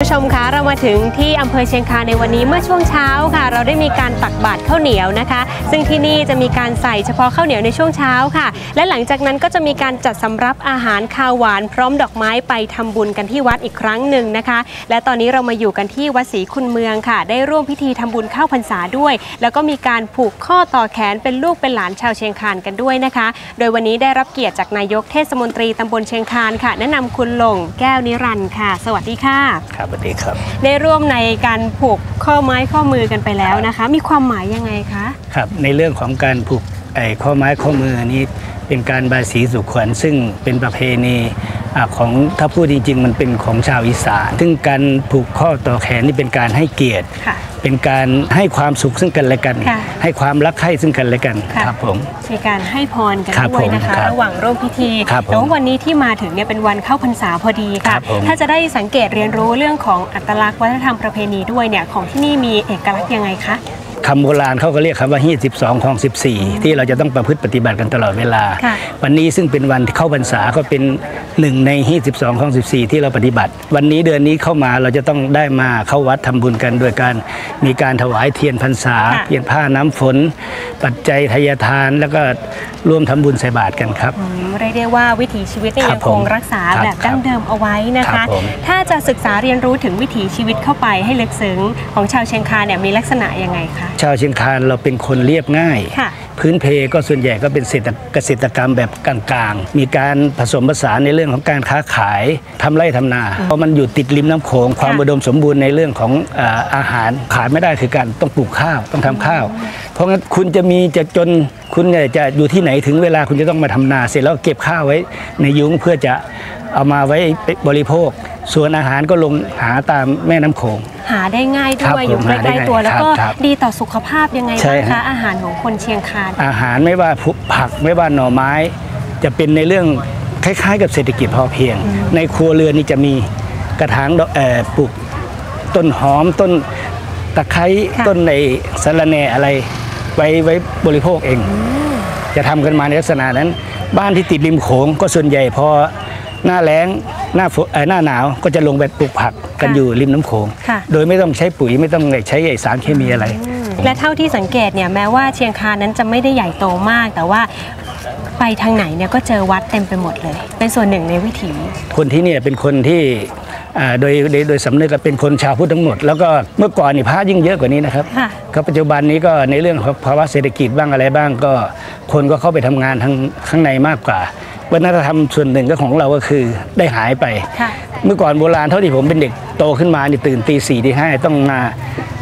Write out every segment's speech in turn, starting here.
ผู้ชมคะเรามาถึงที่อำเภอเชียงคานในวันนี้เมื่อช่วงเช้าค่ะ เราได้มีการตักบาตรข้าวเหนียวนะคะ ซึ่งที่นี่จะมีการใส่เฉพาะข้าวเหนียวในช่วงเช้าค่ะ และหลังจากนั้นก็จะมีการจัดสำรับอาหารคาวหวาน พร้อมดอกไม้ไปทำบุญกันที่วัดอีกครั้งหนึ่งนะคะ และตอนนี้เรามาอยู่กันที่วัดศรีคุณเมืองค่ะ ได้ร่วมพิธีทำบุญเข้าพรรษาด้วย แล้วก็มีการผูกข้อต่อแขนเป็นลูกเป็นหลานชาวเชียงคานกันด้วยนะคะ โดยวันนี้ได้รับเกียรติจากนายกเทศมนตรีตำบลเชียงคานค่ะ แนะนำคุณหลงแก้วนิรันดร์ค่ะ สวัสดีค่ะครับสวัสดีครับ ได้ร่วมในการผูกข้อไม้ข้อมือกันไปแล้วนะคะ มีความหมายยังไงคะครับ ในเรื่องของการผูกไอ้ข้อไม้ข้อมือนี้เป็นการบายสีสุขวัญซึ่งเป็นประเพณีอ่าของถ้าพูดจริงๆ มันเป็นของชาวอีสาน ซึ่งการผูกข้อต่อแขนนี่เป็นการให้เกียรติค่ะ เป็นการให้ความสุขซึ่งกันและกัน ค่ะให้ความรักใคร่ซึ่งกันและกันค่ะ ครับผม มีการให้พรกันครับด้วยนะคะ ผมครับระหว่างร่วมพิธีครับผมแต่ว่าวันนี้ที่มาถึงเนี่ยเป็นวันเข้าพรรษาพอดีคค่ะ รับผม ถ้าจะได้สังเกตเรียนรู้เรื่องของอัตลักษณ์วัฒนธรรมประเพณีด้วยเนี่ยของที่นี่มีเอกลักษณ์ยังไงคะ คำโบราณเขาก็เรียกคำว่าฮีด12ของ 14 ที่เราจะต้องประพฤติปฏิบัติกันตลอดเวลาค่ะวันนี้ซึ่งเป็นวันที่เข้าพรรษาก็เป็นหนึ่งในฮีด12ของ 14 ที่เราปฏิบัติ วันนี้เดือนนี้เข้ามาเราจะต้องได้มาเข้าวัดทำบุญกันโดยการมีการถวายเทียนพรรษาค่ะเทียนผ้าน้ำฝน ปัจจัยทายทาน แล้วก็ร่วมทำบุญใส่บาตรกันครับอืมเรียกได้ว่าวิถีชีวิตเนี่ยครับยังคงผมรักษาครับแบบดั้งเดิมเอาไว้นะครัคะบผมถ้าจะศึกษาเรียนรู้ถึงวิถีชีวิตเข้าไปให้ลึกซึ้งของชาวเชียงคานเนี่ยมีลักษณะยังไงคะชาวเชียงคานเราเป็นคนเรียบง่ายค่ะพื้นเพก็ส่วนใหญ่ก็เป็นเศรษฐเกษตรกรรมแบบกลางๆ มีการผสมผสานในเรื่องของการค้าขายทำไร่ทำนา เพราะมันอยู่ติดริมน้ำโขงความอุดมสมบูรณ์ในเรื่องของเอ่ออาหารขาดไม่ได้คือการต้องปลูกข้าวต้องทำข้าว เพราะงั้นคุณจะมีจะจนคุณเนี่ยจะอยู่ที่ไหนถึงเวลาคุณจะต้องมาทำนา เสร็จแล้วเก็บข้าวไว้ในยุ้งเพื่อจะเอามาไว้บริโภค ส่วนอาหารก็ลงหาตามแม่น้ำโขง หาได้ง่ายครับด้วยอยู่ผมใกหาได้ล้ๆตัว ง่ายแล้วก็ครับดีต่อสุขภาพยังไงใช่บ้างฮะ คะอาหารของคนเชียงคาน อาหารไม่ว่าผักไม่ว่าหน่อไม้ จะเป็นในเรื่องคล้ายๆ กับเศรษฐกิจพอเพียง ในครัวเรือนนี่จะมีกระถางดอกเอ่อปลูกต้นหอมต้นตะไคร้ค่ะ ต้นในสะระแหน่อะไรไว้ไว้บริโภคเอง จะทำกันมาในลักษณะนั้น บ้านที่ติดริมโขงก็ส่วนใหญ่พอ หน้าแล้งหน้าฝนเอ่อหน้าหนาวก็จะลงไปปลูกผักกันอยู่ริมน้ำโขงค่ะโดยไม่ต้องใช้ปุ๋ยไม่ต้องใช้ไอ้สารเคมีอะไร และเท่าที่สังเกตเนี่ยแม้ว่าเชียงคานนั้นจะไม่ได้ใหญ่โตมาก แต่ว่าไปทางไหนเนี่ยก็เจอวัดเต็มไปหมดเลย เป็นส่วนหนึ่งในวิถี คนที่เนี่ยเป็นคนที่อ่าโดยโดยโดยสำนึกก็เป็นคนชาวพุทธทั้งหมด แล้วก็เมื่อก่อนนี่พระยิ่งเยอะกว่านี้นะครับค่ะก็ปัจจุบันนี้ก็ในเรื่องของภาวะเศรษฐกิจบ้างอะไรบ้างก็คนก็เข้าไปทำงานทางข้างในมากกว่า วัฒนธรรมส่วนหนึ่งก็ของเราก็คือได้หายไปค่ะเมื่อก่อนโบราณเท่าที่ผมเป็นเด็กโตขึ้นมานี่ตื่นตีสี่ตีห้าต้องมา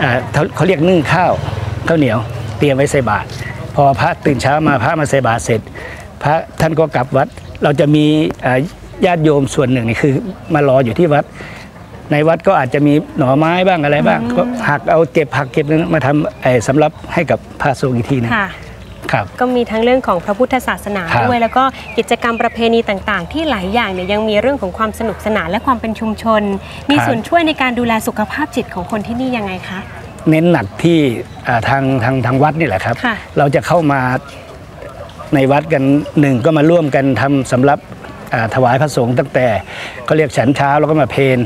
อ่าเขาเขาเรียกนึ่งข้าวข้าวเหนียว เตรียมไว้ใส่บาตรพอพระตื่นเช้ามาพระมาใส่บาตรเสร็จ พระท่านก็กลับวัด เราจะมีอ่าญาติโยมส่วนหนึ่งนี่คือมารออยู่ที่วัด ในวัดก็อาจจะมีหน่อไม้บ้างอะไรบ้างก็หักเอาเก็บผักเก็บนั้นมาทำไอ้สำรับให้กับพระสงฆ์อีกทีหนึงค่ะครับ ก็มีทั้งเรื่องของพระพุทธศาสนาครับด้วยแล้วก็กิจกรรมประเพณีต่างๆ ที่หลายอย่างเนี่ยยังมีเรื่องของความสนุกสนานและความเป็นชุมชน มีส่วนช่วยในการดูแลสุขภาพจิตของคนที่นี่ยังไงคะเน้นหนักที่อ่าทางทางทางวัดนี่แหละครับค่ะเราจะเข้ามาในวัดกันหนึ่งก็มาร่วมกันทำสำรับอ่าถวายพระสงฆ์ตั้งแต่ก็เรียกฉันเช้าแล้วก็มาเพน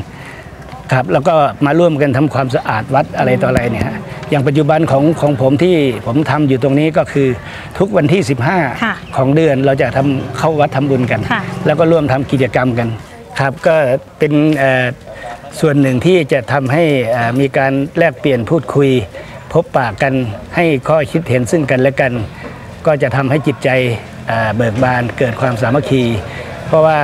ครับแล้วก็มาร่วมกันทำความสะอาดวัดอะไรต่ออะไรเนี่ยฮะ อย่างปัจจุบันของของผมที่ผมทำอยู่ตรงนี้ก็คือทุกวันที่ค่ะ15 ของเดือนเราจะทำเข้าวัดทำบุญกันค่ะแล้วก็ร่วมทำกิจกรรมกันครับก็เป็นเอ่อส่วนหนึ่งที่จะทำให้เอ่อมีการแลกเปลี่ยนพูดคุย พบปะกันให้ข้อคิดเห็นซึ่งกันและกัน ก็จะทำให้จิตใจเอ่อเบิกบานเกิดความสามัคคี เพราะว่า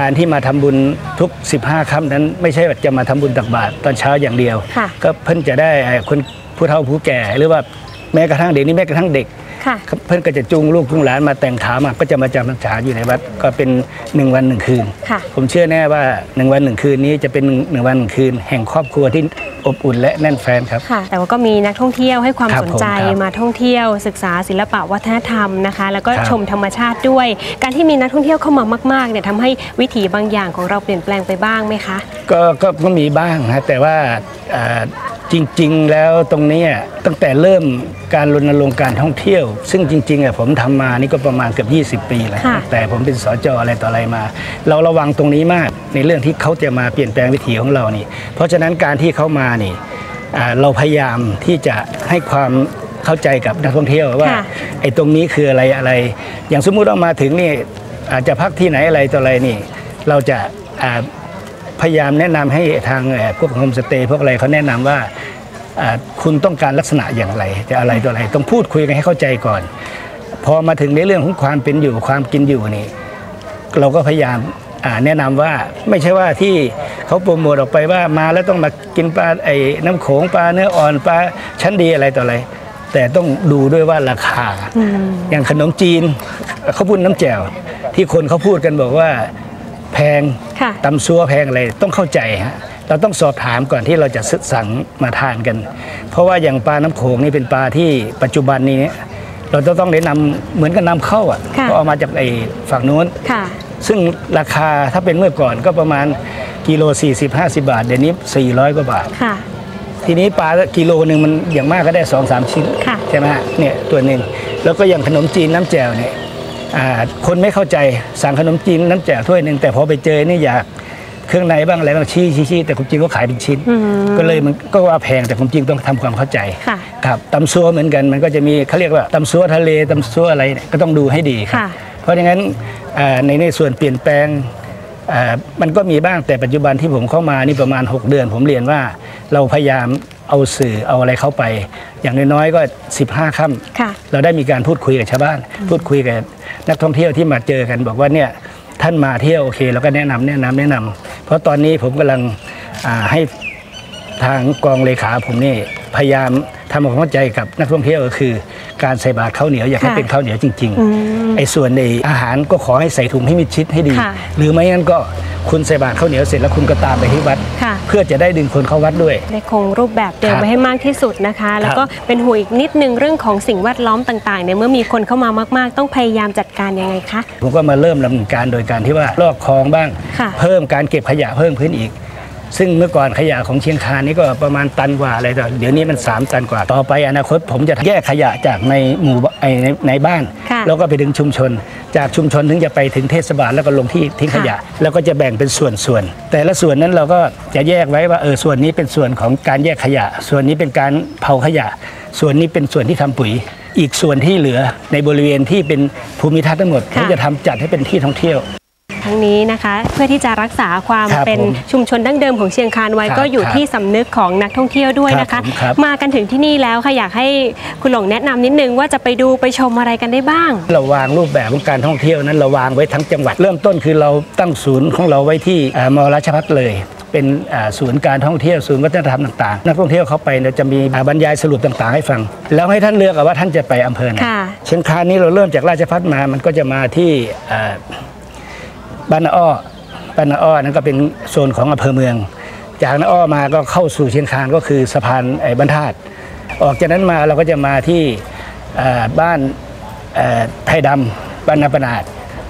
การที่มาทำบุญทุก 15ค่ำนั้น ไม่ใช่ว่าจะมาทำบุญตักบาตรตอนเช้าอย่างเดียวค่ะก็เพิ่นจะได้เอ่อคนผู้เฒ่าผู้แก่หรือว่าแม้กระทั่งเด็กนี่แม้กระทั่งเด็กค่ะครับ เพื่อนก็จะจูงลูกจูงหลานมาแต่งขามาก็จะมาจำพรรษาอยู่ในวัดก็เป็นหนึ่งวันหนึ่งคืนค่ะผมเชื่อแน่ว่าหนึ่งวันหนึ่งคืนนี้จะเป็นหนึ่งวันหนึ่งคืน แห่งครอบครัวที่อบอุ่นและแน่นแฟนครับค่ะแต่ว่าก็มีนักท่องเที่ยวให้ความครับสนใจผมครับมาท่องเที่ยว ศึกษาศิลปะวัฒนธรรมนะคะ แล้วก็ครับชมธรรมชาติด้วย การที่มีนักท่องเที่ยวเข้ามามากๆเนี่ยทำให้วิถีบางอย่างของเราเปลี่ยนแปลงไปบ้างไหมคะ ก็ก็ก็มีบ้างฮะแต่ว่าเอ่อ จริงๆ แล้วตรงเนี้ยตั้งแต่เริ่มการรณรงค์การท่องเที่ยว ซึ่งจริงๆอะผมทำมานี่ก็ประมาณเกือบ20 ปีแล้วค่ะแต่ผมเป็นสจอะไรต่ออะไรมา เราระวังตรงนี้มากในเรื่องที่เขาจะมาเปลี่ยนแปลงวิถีของเรานี่ เพราะฉะนั้นการที่เขามานี่อ่าเราพยายามที่จะให้ความเข้าใจกับนักท่องเที่ยวว่าค่ะไอ้ตรงนี้คืออะไรอะไร อย่างสมมุติเรามาถึงนี่อาจจะพักที่ไหนอะไรต่ออะไรนี่ เราจะอ่า พยายามแนะนำให้ทางพวกโฮมสเตย์พวกอะไรเขาแนะนำว่าอ่าคุณต้องการลักษณะอย่างไรจะอะไรตัวอะไรต้องพูดคุยกันให้เข้าใจก่อน พอมาถึงในเรื่องของความเป็นอยู่ความกินอยู่นี่เราก็พยายามแนะนำว่าไม่ใช่ว่าที่เขาโปรโมทออกไปว่ามาแล้วต้องมากินปลาไอ้น้ำโขงปลาเนื้ออ่อนปลาชั้นดีอะไรต่ออะไร แต่ต้องดูด้วยว่าราคา อย่างขนมจีนเขาพูดน้ำแจ่วที่คนเขาพูดกันบอกว่า แพงค่ะตำซัวแพงอะไรต้องเข้าใจฮะเราต้องสอบถามก่อนที่เราจะซื้อสั่งมาทานกัน เพราะว่าอย่างปลาน้ำโขงนี่เป็นปลาที่ปัจจุบันนี้ เราจะต้องได้นำเหมือนกับนำเข้าอะค่ะก็เอามาจากไอ้ฝั่งนู้นค่ะซึ่งราคาถ้าเป็นเมื่อก่อนก็ประมาณกิโล 40-50 บาท เดี๋ยวนี้ 400 กว่าบาทค่ะทีนี้ปลากิโลหนึ่งมันอย่างมากก็ได้2อสามชิ้นค่ะใช่ไหมฮะเนี่ยตัวหนึ่งแล้วก็อย่างขนมจีนน้ำแจ่วเนี่ยอ่า คนไม่เข้าใจสั่งขนมจีนน้ำแจ่วถ้วยหนึ่งแต่พอไปเจอนี่อยากเครื่องในบ้างอะไรบ้างชี้ชี้ชี้แต่ความจริงก็ขายเป็นชิ้นอืมก็เลยมันก็ว่าแพงแต่ความจริงต้องทำความเข้าใจค่ะครับตำซัวเหมือนกันมันก็จะมีเขาเรียกว่าตำซัวทะเลตำซัวอะไรเนี่ยก็ต้องดูให้ดีครับค่ะเพราะฉะนั้นอ่าในในส่วนเปลี่ยนแปลงอ่ามันก็มีบ้างแต่ปัจจุบันที่ผมเข้ามานี่ประมาณ 6 เดือน ผมเรียนว่าเราพยายาม เอาสื่อเอาอะไรเข้าไป อย่างน้อยๆก็ 15ค่ำค่ะเราได้มีการพูดคุยกับชาวบ้าน พูดคุยกับนักท่องเที่ยวที่มาเจอกัน บอกว่าเนี่ยท่านมาเที่ยวโอเคเราก็แนะนำแนะนำแนะนำเพราะตอนนี้ผมกำลังอ่าให้ทางกองเลขาผมนี่พยายามทำความเข้าใจกับนักท่องเที่ยวก็คือ การใส่บาตรข้าวเหนียวอยากให้ค่ะเป็นข้าวเหนียวจริงอืมๆไอ้ส่วนในอาหารก็ขอให้ใส่ถุงให้มิดชิดให้ดี ค่ะ หรือไม่งั้นก็ คุณใส่บาตรข้าวเหนียวเสร็จแล้วคุณก็ตามไปที่วัดค่ะเพื่อจะได้ดึงคนเข้าวัดด้วยได้คงรูปแบบเดิมครับไว้ให้มากที่สุดนะคะ แล้วก็เป็นห่วงอีกนิดนึงเรื่องของสิ่งแวดล้อมต่างๆเนี่ยเมื่อมีคนเข้ามามาก ๆ ต้องพยายามจัดการยังไงคะผมก็มาเริ่มดำเนินการโดยการที่ว่าลอกคลองบ้างค่ะเพิ่มการเก็บขยะเพิ่มขึ้นอีก ซึ่งเมื่อก่อนขยะของเชียงคานนี่ก็ประมาณตันกว่าอะไรต่อเดี๋ยวนี้มัน 3 ตันกว่า ต่อไปอนาคตผมจะแยกขยะจากในหมู่ไอ้ในในบ้านค่ะแล้วก็ไปถึงชุมชน จากชุมชนถึงจะไปถึงเทศบาลแล้วก็ลงที่ทิ้งขยะ แล้วก็จะแบ่งเป็นส่วนๆแต่ละส่วนนั้นเราก็จะแยกไว้ว่าเออส่วนนี้เป็นส่วนของการแยกขยะ ส่วนนี้เป็นการเผาขยะ ส่วนนี้เป็นส่วนที่ทำปุ๋ยอีกส่วนที่เหลือในบริเวณที่เป็นภูมิทัศน์ทั้งหมดผมค่ะจะทำจัดให้เป็นที่ท่องเที่ยว ทั้งนี้นะคะ เพื่อที่จะรักษาความครับเป็นผมชุมชนดั้งเดิมของเชียงคานไว้ครับก็อยู่ครับที่สำนึกของนักท่องเที่ยวด้วยนะครัคะบผมครับ มากันถึงที่นี่แล้วค่ะอยากให้คุณหลงแนะนำนิดนึงว่าจะไปดูไปชมอะไรกันได้บ้าง เราวางรูปแบบของการท่องเที่ยวนั้นเราวางไว้ทั้งจังหวัด เริ่มต้นคือเราตั้งศูนย์ของเราไว้ที่อ่ามอราชพัฒเลย เป็นอ่าศูนย์การท่องเที่ยวศูนย์วัฒนธรรมต่างๆ นักท่องเที่ยวเขาไปเนี่ยจะมีอ่าบรรยายสรุปต่างๆ ให้ฟัง แล้วให้ท่านเลือกเอาว่าท่านจะไปอำเภอไหนค่ะ เชียงคานนี้เราเริ่มจากราชพัฒมามันก็จะมาที่อ่า บ้านนาอ้อบ้านนาอ้อนั่นก็เป็นโซนของอำเภอเมือง จากนาอ้อมาก็เข้าสู่เชียงคานก็คือสะพานไอ้บรรทัดออกจากนั้นมาเราก็จะมาที่อ่าบ้านเอ่อไทยดำบ้านนาปนาด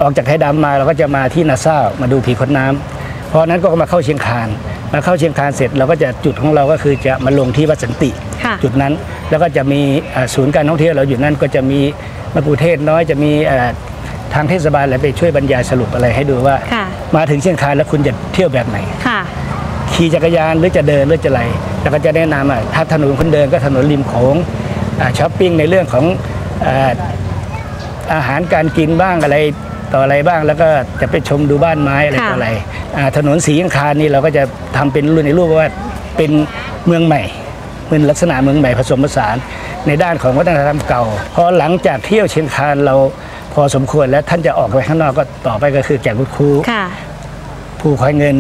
ออกจากไทยดำมาเราก็จะมาที่นาซ่ามาดูผีขนน้ำเพราะนั้นก็มาเข้าเชียงคานมาเข้าเชียงคานเสร็จเราก็จะจุดของเราก็คือจะมาลงที่วัดสันติค่ะจุดนั้นแล้วก็จะมีเอ่อศูนย์การท่องเที่ยวเราอยู่นั่นก็จะมีมะกุเทศน้อยจะมีเอ่อ ทางเทศบาลอะไรไปช่วยบรรยายสรุปอะไรให้ดูว่าค่ะมาถึงเชียงคานแล้วคุณจะเที่ยวแบบไหนค่ะขี่จักรยานหรือจะเดินหรือจะอะไรแล้วก็จะแนะนำอะถ้าถนนคนเดินก็ถนนริมโขงอ่าช้อปปิ้งในเรื่องของอ่าอาหารการกินบ้างอะไรต่ออะไรบ้างแล้วก็จะไปชมดูบ้านไม้อะไรค่ะต่ออะไรอ่าถนนสียังคานนี่เราก็จะทำเป็นรุ่นในรูปว่าเป็นเมืองใหม่เป็นลักษณะเมืองใหม่ผสมผสานในด้านของวัฒนธรรมเก่าพอหลังจากเที่ยวเชียงคานเรา พอสมควรแล้วท่านจะออกไปข้างนอกก็ต่อไปก็คือแก่งคุดคูค่ะภูควายเงิน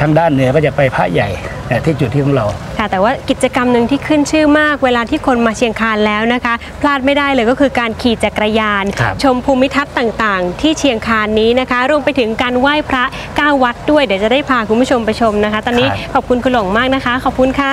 ทางด้านเหนือก็จะไปพระใหญ่นะที่จุดที่ของเราค่ะแต่ว่ากิจกรรมหนึ่งที่ขึ้นชื่อมาก เวลาที่คนมาเชียงคานแล้วนะคะ พลาดไม่ได้เลยก็คือการขี่จักรยานครับชมภูมิทัศน์ต่างๆ ที่เชียงคานนี้นะคะรวมไปถึงการไหว้พระเก้าวัดด้วยเดี๋ยวจะได้พาคุณผู้ชมไปชมนะคะ ตอนนี้ครับขอบคุณคุณหลงมากนะคะ ขอบคุณค่ะ